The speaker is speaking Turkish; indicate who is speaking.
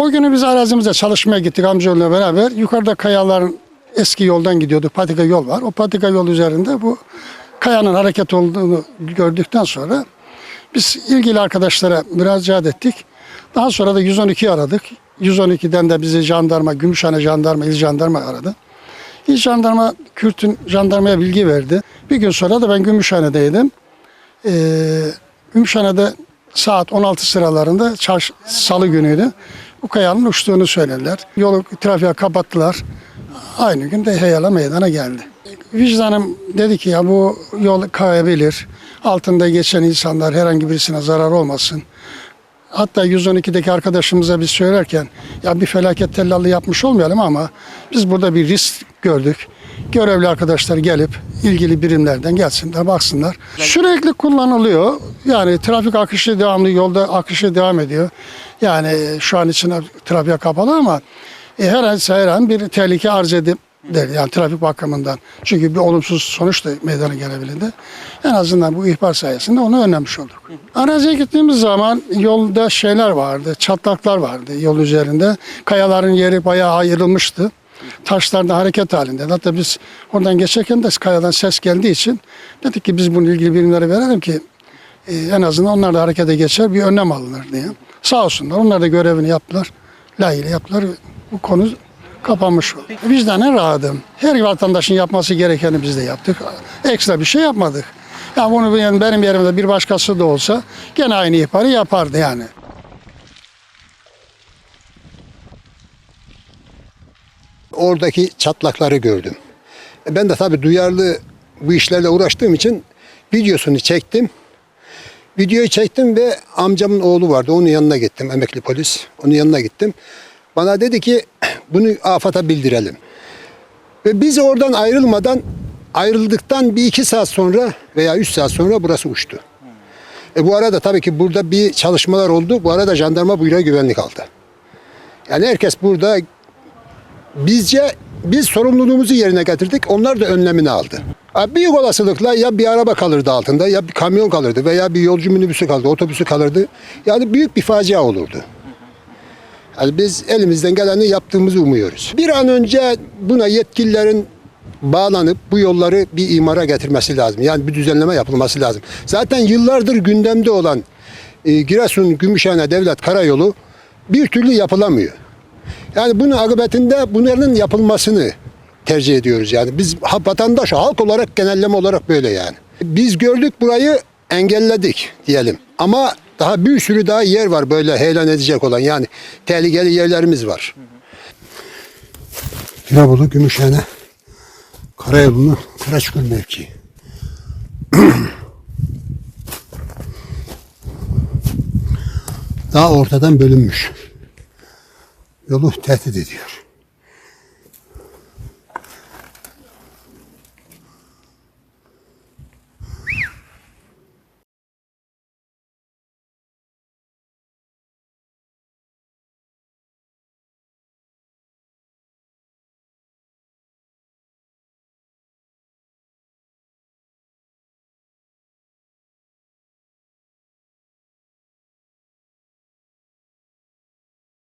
Speaker 1: O günü biz arazimizde çalışmaya gittik amcaoğluyla beraber. Yukarıda kayaların eski yoldan gidiyorduk. Patika yol var. O patika yol üzerinde bu kayanın hareket olduğunu gördükten sonra biz ilgili arkadaşlara müracaat ettik. Daha sonra da 112'yi aradık. 112'den de bizi jandarma, Gümüşhane jandarma, il jandarma aradı. İl jandarma Kürt'ün jandarmaya bilgi verdi. Bir gün sonra da ben Gümüşhane'deydim. Ee, Gümüşhane'de saat 16 sıralarında çarş, salı günüydü. Bu kayanın uçtuğunu söylediler. Yolu trafiğe kapattılar. Aynı gün de Heyala meydana geldi. Vicdanım dedi ki ya bu yol kayabilir. Altında geçen insanlar herhangi birisine zarar olmasın. Hatta 112'deki arkadaşımıza biz söylerken ya bir felaket tellallı yapmış olmayalım ama biz burada bir risk gördük. Görevli arkadaşlar gelip ilgili birimlerden gelsinler baksınlar. Sürekli kullanılıyor. Yani trafik akışı devamlı yolda akışı devam ediyor. Yani şu an için trafiğe kapalı ama e, her an her an bir tehlike arz edip der yani trafik bakımından. Çünkü bir olumsuz sonuç da meydana gelebilirdi. En azından bu ihbar sayesinde onu önlemiş olduk. Araziye gittiğimiz zaman yolda şeyler vardı, çatlaklar vardı yol üzerinde. Kayaların yeri bayağı ayrılmıştı. Taşlar da hareket halinde. Hatta biz oradan geçerken de kayadan ses geldiği için dedik ki biz bunu ilgili birimlere verelim ki e, en azından onlar da harekete geçer bir önlem alınır diye. Sağ olsunlar onlar da görevini yaptılar. Layığıyla yaptılar. Bu konu kapanmış oldu. Vicdanen rahatım. Her vatandaşın yapması gerekeni biz de yaptık. Ekstra bir şey yapmadık. Yani bunu yani benim yerimde bir başkası da olsa gene aynı ihbarı yapardı yani.
Speaker 2: Oradaki çatlakları gördüm. E, Ben de tabii duyarlı bu işlerle uğraştığım için videosunu çektim. Videoyu çektim ve amcamın oğlu vardı. Onun yanına gittim. Emekli polis. Onun yanına gittim. Bana dedi ki bunu AFAD'a bildirelim. Ve biz oradan ayrılmadan ayrıldıktan bir iki saat sonra veya üç saat sonra burası uçtu. E bu arada tabii ki burada bir çalışmalar oldu. Bu arada jandarma buraya güvenlik aldı. Yani herkes burada bizce biz sorumluluğumuzu yerine getirdik. Onlar da önlemini aldı. Büyük olasılıkla ya bir araba kalırdı altında ya bir kamyon kalırdı veya bir yolcu minibüsü kalırdı, otobüsü kalırdı. Yani büyük bir facia olurdu. Yani biz elimizden geleni yaptığımızı umuyoruz. Bir an önce buna yetkililerin bağlanıp bu yolları bir imara getirmesi lazım. Yani bir düzenleme yapılması lazım. Zaten yıllardır gündemde olan e, Giresun Gümüşhane Devlet Karayolu bir türlü yapılamıyor. Yani bunun akıbetinde bunların yapılmasını tercih ediyoruz yani. Biz vatandaş, halk olarak genelleme olarak böyle yani. Biz gördük burayı engelledik diyelim. Ama daha bir sürü daha yer var böyle heyelan edecek olan yani tehlikeli yerlerimiz var. Firavolu, Gümüşhane, Karayolu'nu Karaçukur mevkii. daha ortadan bölünmüş. Yolu tehdit ediyor.